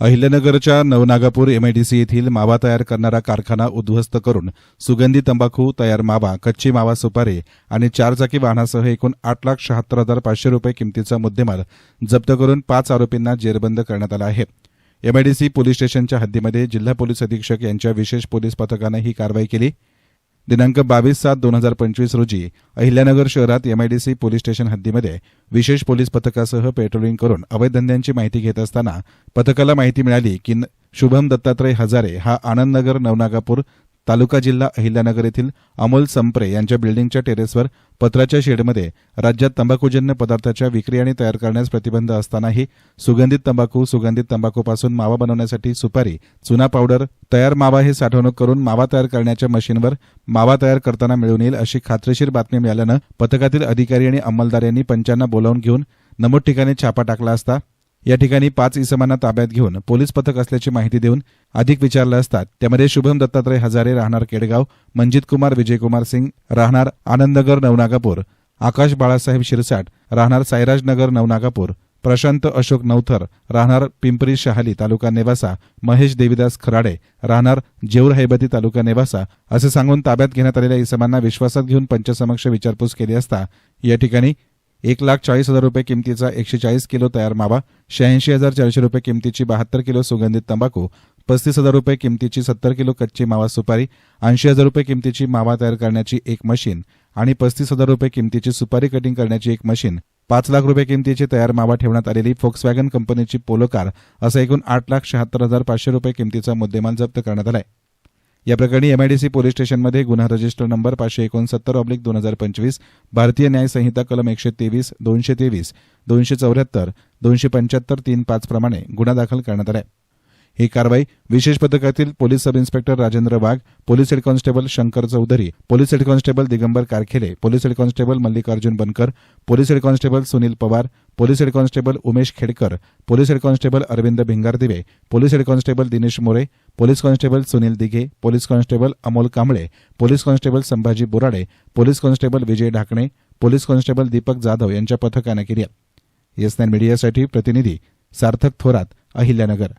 अहिल्यानगरच्या Navnagapur MIDC येथील मावा तयार करणारा कारखाना उद्ध्वस्त करून सुगंधी तंबाखू तयार मावा कच्ची मावा सुपारी आणि चारचाकी वाहनासह एकूण आठ लाख शहात्तर हजार पाचशे रुपये किमतीचा मुद्देमाल जप्त करून पाच आरोपींना जेरबंद करण्यात आला आहे. एमआयडीसी पोलीस स्टेशनच्या हद्दीमध्ये जिल्हा पोलीस अधीक्षक यांच्या विशेष पोलीस पथकानं ही कारवाई केली. दिनांक बावीस सात दोन हजार पंचवीस रोजी अहिल्यानगर शहरात एमआयडीसी पोलीस स्टेशन हद्दीमध्ये विशेष पोलीस पथकासह पेट्रोलिंग करून अवैध धंद्यांची माहिती घेत असताना पथकाला माहिती मिळाली की शुभम दत्तात्रय हजारे हा आनंदनगर नवनागापूर तालुका जिल्हा अहिल्यानगर येथील अमोल संप्रे यांच्या बिल्डिंगच्या टेरेसवर पत्राच्या शेडमध्ये राज्यात तंबाखूजन्य पदार्थाच्या विक्री आणि तयार करण्यास प्रतिबंध असतानाही सुगंधित तंबाखू सुगंधित तंबाखूपासून मावा बनवण्यासाठी सुपारी चुना पावडर तयार मावा हे साठवणूक करून मावा तयार करण्याच्या मशीनवर मावा तयार करताना मिळून येईल अशी खात्रीशीर बातमी मिळाल्यानं पथकातील अधिकारी आणि अंमलदार यांनी पंचांना बोलावून घेऊन नमूद ठिकाणी छापा टाकला असता या ठिकाणी पाच इसमांना ताब्यात घेऊन पोलीस पथक असल्याची माहिती देऊन अधिक विचारलं असतात त्यामध्ये शुभम दत्तात्रय हजारे राहणार केडगाव मंजित कुमार विजयकुमार सिंग राहणार आनंदनगर नवनागापूर आकाश बाळासाहेब शिरसाट राहणार सायराजनगर नवनागापूर प्रशांत अशोक नवथर राहणार पिंपरी शहाली तालुका नेवासा महेश देवीदास खराडे राहणार जेऊर हैबती तालुका नेवासा असे सांगून ताब्यात घेण्यात आलेल्या इसमांना विश्वासात घेऊन पंचसमक्ष विचारपूस केली असता या ठिकाणी एक लाख चाळीस हजार रुपये किमतीचा एकशे चाळीस किलो तयार मावा शहाऐंशी हजार चारशे रुपये किमतीची बहात्तर किलो सुगंधित तंबाखू पस्तीस हजार रुपये किमतीची सत्तर किलो कच्ची मावा सुपारी ऐंशी हजार रुपये किमतीची मावा तयार करण्याची एक मशीन आणि पस्तीस हजार रुपये किमतीची सुपारी कटिंग करण्याची एक मशीन. पाच लाख रुपये किमतीची तयार मावा ठेवण्यात आलेली फोक्सवॅगन कंपनीची पोलो कार असं एकूण आठ लाख शहात्तर हजार पाचशे रुपये किमतीचा मुद्देमाल जप्त करण्यात आलाय. या प्रकरणी एमआयडीसी पोलीस स्टेशनमध्ये गुन्हा रजिस्टर नंबर पाचशे एकोणसत्तर ऑब्लिक दोन हजार पंचवीस भारतीय न्याय संहिता कलम एकशे तेवीस दोनशे तेवीस दोनशे चौऱ्याहत्तर दोनशे पंच्याहत्तर तीन पाच प्रमाणे गुन्हा दाखल करण्यात आला आहे ही कारवाई विशेष पथकातील police sub inspector Rajendra Wagh police head constable Shankar Chaudhari police head constable Digambar Karkhele police head constable Mallikarjun Bankar police head constable Sunil Pawar police head constable Umesh Khedkar police head constable Arvind Bhingardive police head constable Dinesh More police constable Sunil Dighe police constable Amol Kamble police constable Sambhaji Borade police constable Vijay Dhakane police constable Deepak Jadhav यांच्या पथकानं केली. Yes nine मीडियासाठी प्रतिनिधी सार्थक थोरात अहिल्यानगर.